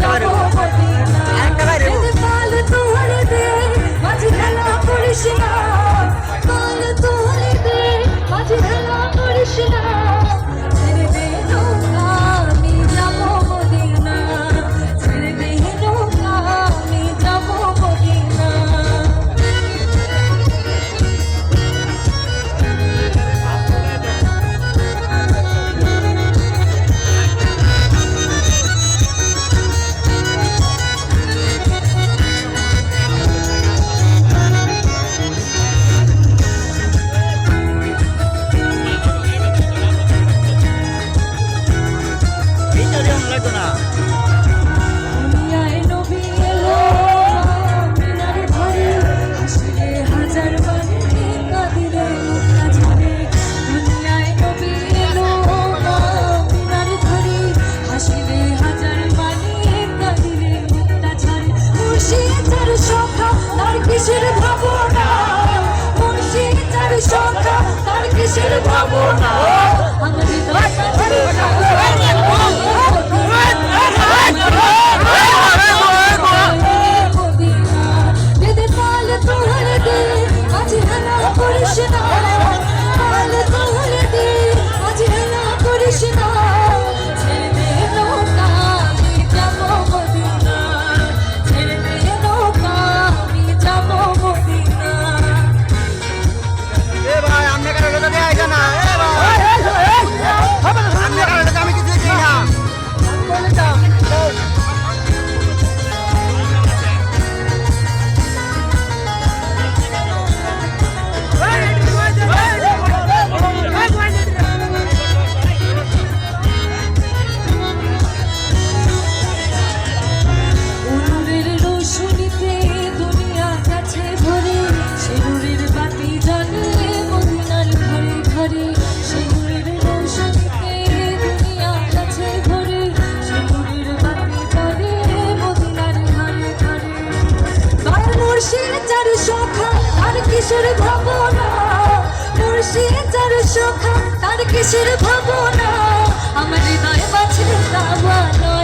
টাকার কিসের ভাবনা? আমি কিসের ভাবনা? মুর্শিদার সখা তার কিসের ভাবনা? আমার হৃদয় বাছে দাওয়ানা